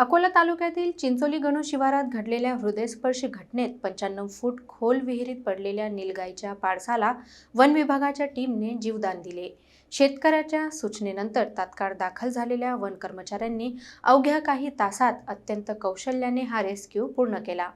अकोला तालुक्यातील चिंचोली गणू शिवारात घडलेल्या हृदयस्पर्शी घटनेत पंच्याण्णव फूट खोल विहिरीत पडलेल्या निलगाईच्या पाडसाला वन विभागाच्या टीमने जीवदान दिले. शेतकऱ्याच्या सूचनेनंतर तात्काळ दाखल झालेल्या वन कर्मचाऱ्यांनी अवघ्या काही तासात अत्यंत कौशल्याने हा रेस्क्यू पूर्ण केला.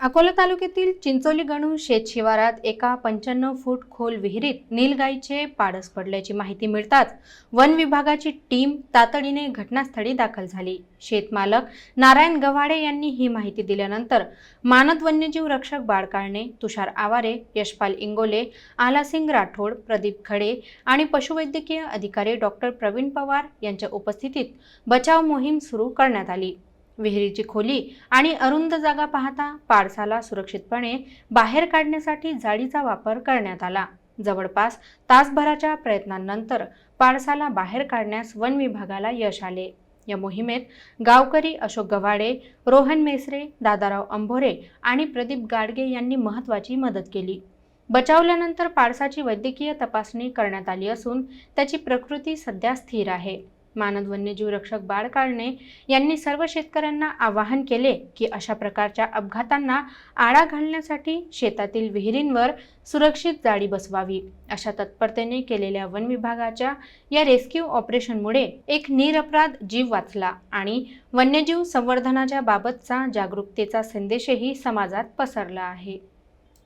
अकोला तालुक्यातील चिंचोली गणू शेत शिवारात एका पंच्याण्णव फूट खोल विहिरीत नीलगाईचे पाडस पडल्याची माहिती मिळताच वन विभागाची टीम तातडीने घटनास्थळी दाखल झाली. शेतमालक नारायण गव्हाडे यांनी ही माहिती दिल्यानंतर मानद वन्यजीव रक्षक बाळकाळणे तुषार आवारे यशपाल इंगोले आलासिंग राठोड प्रदीप खडे आणि पशुवैद्यकीय अधिकारी डॉक्टर प्रवीण पवार यांच्या उपस्थितीत बचाव मोहीम सुरू करण्यात आली. विहिरीची खोली आणि अरुंद जागा पाहता पारसाला सुरक्षितपणे बाहेर काढण्यासाठी जाळीचा वापर करण्यात आला. जवळपास तासभराच्या प्रयत्नांनंतर पारसाला बाहेर काढण्यास वन विभागाला यश आले. या मोहिमेत गावकरी अशोक गव्हाडे रोहन मेसरे दादाराव अंभोरे आणि प्रदीप गाडगे यांनी महत्त्वाची मदत केली. बचावल्यानंतर पारसाची वैद्यकीय तपासणी करण्यात आली असून त्याची प्रकृती सध्या स्थिर आहे. मानद वन्यजीव रक्षक बाळ काळणे यांनी सर्व शेतकऱ्यांना आवाहन केले की अशा प्रकारच्या अपघातांना आळा घालण्यासाठी शेतातील विहिरींवर सुरक्षित जाळी बसवावी. अशा तत्परतेने केलेल्या वन विभागाच्या या रेस्क्यू ऑपरेशनमुळे एक निरपराध जीव वाचला आणि वन्यजीव संवर्धनाच्या बाबतचा जागरूकतेचा संदेशही समाजात पसरला आहे.